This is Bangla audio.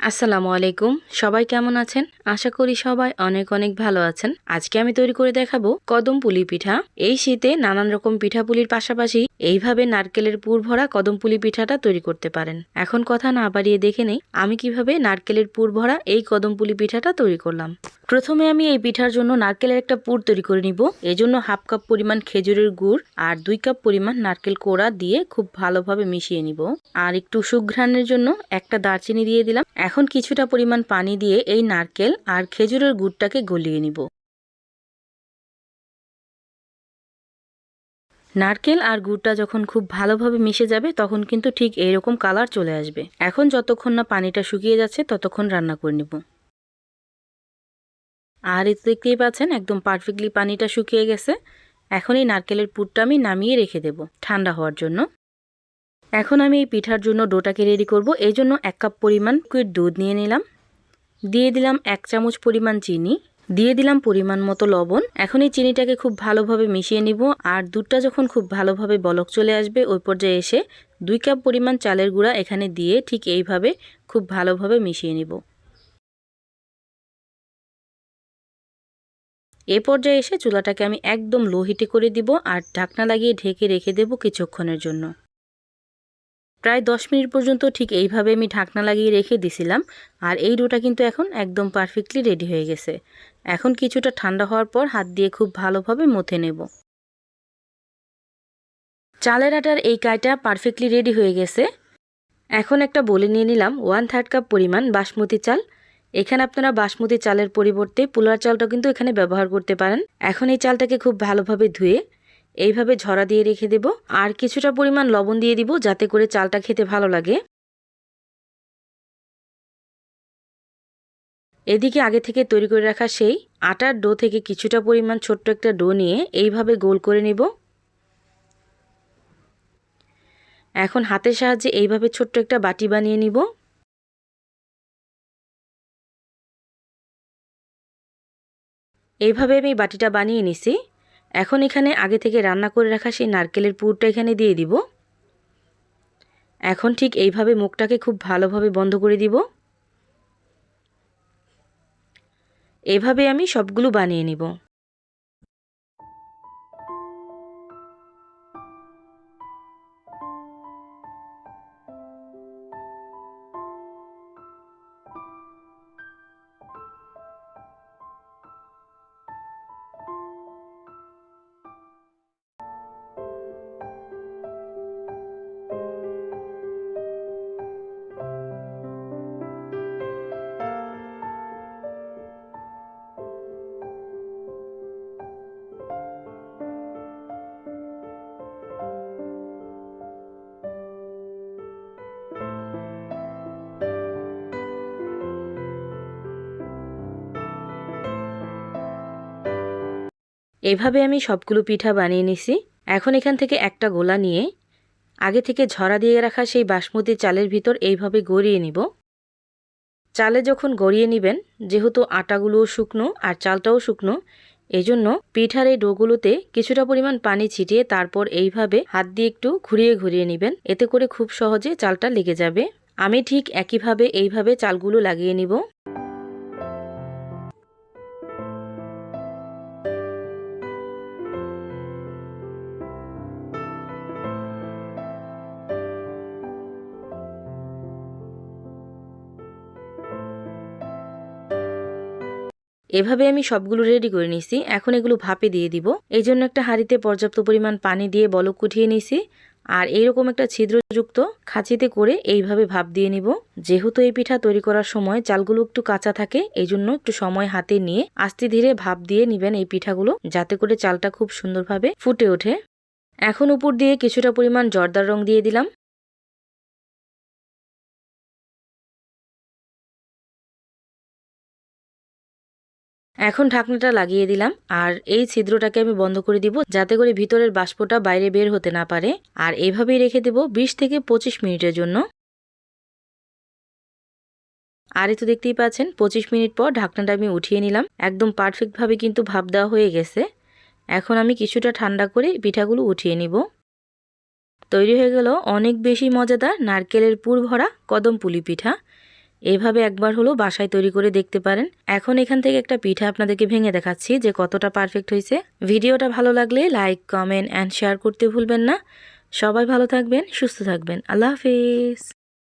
আসসালামু আলাইকুম। সবাই কেমন আছেন? আশা করি সবাই অনেক অনেক ভালো আছেন। আজকে আমি তৈরি করে দেখাবো কদম পুলি পিঠা। এই শীতে নানান রকম পিঠাপুলির পাশাপাশি এইভাবে নারকেলের পুর ভরা কদম পুলি পিঠাটা তৈরি করতে পারেন। এখন কথা না বাড়িয়ে দেখে নেই, আমি কীভাবে নারকেলের পুর ভরা এই কদম পুলি পিঠাটা তৈরি করলাম। প্রথমে আমি এই পিঠার জন্য নারকেলের একটা পুর তৈরি করে নিব। এজন্য হাফ কাপ পরিমাণ খেজুরের গুড় আর দুই কাপ পরিমাণ নারকেল কোড়া দিয়ে খুব ভালোভাবে মিশিয়ে নিব। আর একটু সুঘ্রাণের জন্য একটা দারচিনি দিয়ে দিলাম। এখন কিছুটা পরিমাণ পানি দিয়ে এই নারকেল আর খেজুরের গুড়টাকে গলিয়ে নিব। নারকেল আর গুড়টা যখন খুব ভালোভাবে মিশে যাবে, তখন কিন্তু ঠিক এইরকম কালার চলে আসবে। এখন যতক্ষণ না পানিটা শুকিয়ে যাচ্ছে, ততক্ষণ রান্না করে নিব। আর এতে দেখতেই পাচ্ছেন, একদম পারফেক্টলি পানিটা শুকিয়ে গেছে। এখন এই নারকেলের পুরটা আমি নামিয়ে রেখে দেব ঠান্ডা হওয়ার জন্য। এখন আমি এই পিঠার জন্য ডোটাকে রেডি করব। এই জন্য এক কাপ পরিমাণ কুইট দুধ নিয়ে নিলাম। দিয়ে দিলাম এক চামচ পরিমাণ চিনি। দিয়ে দিলাম পরিমাণ মতো লবণ। এখন এই চিনিটাকে খুব ভালোভাবে মিশিয়ে নিব। আর দুধটা যখন খুব ভালোভাবে বলক চলে আসবে, ওই পর্যায়ে এসে দুই কাপ পরিমাণ চালের গুঁড়া এখানে দিয়ে ঠিক এইভাবে খুব ভালোভাবে মিশিয়ে নিব। এ পর্যায়ে এসে চুলাটাকে আমি একদম লো হিটে করে দিব। আর ঢাকনা লাগিয়ে ঢেকে রেখে দেব কিছুক্ষণের জন্য। প্রায় দশ মিনিট পর্যন্ত ঠিক এইভাবে আমি ঢাকনা লাগিয়ে রেখে দিছিলাম, আর এই ডোটা কিন্তু এখন একদম পারফেক্টলি রেডি হয়ে গেছে। এখন কিছুটা ঠান্ডা হওয়ার পর হাত দিয়ে খুব ভালোভাবে মথে নেব। চালের আটার এই কাইটা পারফেক্টলি রেডি হয়ে গেছে। এখন একটা বলে নিয়ে নিলাম ওয়ান থার্ড কাপ পরিমাণ বাসমতি চাল। এখানে আপনারা বাসমতি চালের পরিবর্তে পোলার চালটা কিন্তু এখানে ব্যবহার করতে পারেন। এখন এই চালটাকে খুব ভালোভাবে ধুয়ে এইভাবে ঝরা দিয়ে রেখে দেব। আর কিছুটা পরিমাণ লবণ দিয়ে দিব যাতে করে চালটা খেতে ভালো লাগে। এদিকে আগে থেকে তৈরি করে রাখা সেই আটার ডো থেকে কিছুটা পরিমাণ ছোট্ট একটা ডো নিয়ে এইভাবে গোল করে নিব। এখন হাতের সাহায্যে এইভাবে ছোট্ট একটা বাটি বানিয়ে নিব। এইভাবে আমি বাটিটা বানিয়ে নিছি। এখন এখানে আগে থেকে রান্না করে রাখা সেই নারকেলের পুরটা এখানে দিয়ে দিব। এখন ঠিক এইভাবে মুখটাকে খুব ভালোভাবে বন্ধ করে দিব। এভাবে আমি সবগুলো বানিয়ে নিব। এভাবে আমি সবগুলো পিঠা বানিয়ে নিছি। এখন এখান থেকে একটা গোলা নিয়ে আগে থেকে ঝরা দিয়ে রাখা সেই বাসমতি চালের ভিতর এইভাবে গড়িয়ে নিব। চালে যখন গড়িয়ে নেবেন, যেহেতু আটাগুলোও শুকনো আর চালটাও শুকনো এই জন্য পিঠার এই ডোগুলোতে কিছুটা পরিমাণ পানি ছিটিয়ে তারপর এইভাবে হাত দিয়ে একটু ঘুরিয়ে ঘুরিয়ে নেবেন। এতে করে খুব সহজে চালটা লেগে যাবে। আমি ঠিক একইভাবে এইভাবে চালগুলো লাগিয়ে নিব। এভাবে আমি সবগুলো রেডি করে নিছি এখন এগুলো ভাপে দিয়ে দিব। এই জন্য একটা হাঁড়িতে পর্যাপ্ত পরিমাণ পানি দিয়ে বলক কুঠিয়ে নিছি আর এইরকম একটা ছিদ্রযুক্ত খাঁচিতে করে এইভাবে ভাপ দিয়ে নিব। যেহেতু এই পিঠা তৈরি করার সময় চালগুলো একটু কাঁচা থাকে এই জন্য একটু সময় হাতে নিয়ে আস্তে ধীরে ভাপ দিয়ে নিবেন এই পিঠাগুলো, যাতে করে চালটা খুব সুন্দরভাবে ফুটে ওঠে। এখন উপর দিয়ে কিছুটা পরিমাণ জর্দার রং দিয়ে দিলাম। এখন ঢাকনাটা লাগিয়ে দিলাম, আর এই ছিদ্রটাকে আমি বন্ধ করে দিব যাতে করে ভিতরের বাষ্পটা বাইরে বের হতে না পারে, আর এভাবেই রেখে দেব বিশ থেকে পঁচিশ মিনিটের জন্য। আর তো দেখতেই পাচ্ছেন, পঁচিশ মিনিট পর ঢাকনাটা আমি উঠিয়ে নিলাম, একদম পারফেক্টভাবে কিন্তু ভাব দেওয়া হয়ে গেছে। এখন আমি কিছুটা ঠান্ডা করে পিঠাগুলো উঠিয়ে নিব। তৈরি হয়ে গেল অনেক বেশি মজাদার নারকেলের পুর ভরা কদম পুলি পিঠা। এইভাবে একবার হলো বাসায় তৈরি করে দেখতে পারেন। এখন এখান থেকে একটা পিঠা আপনাদেরকে ভেঙে দেখাচ্ছি যে কতটা পারফেক্ট হয়েছে। ভিডিওটা ভালো লাগলে লাইক কমেন্ট অ্যান্ড শেয়ার করতে ভুলবেন না। সবাই ভালো থাকবেন, সুস্থ থাকবেন। আল্লাহ হাফিজ।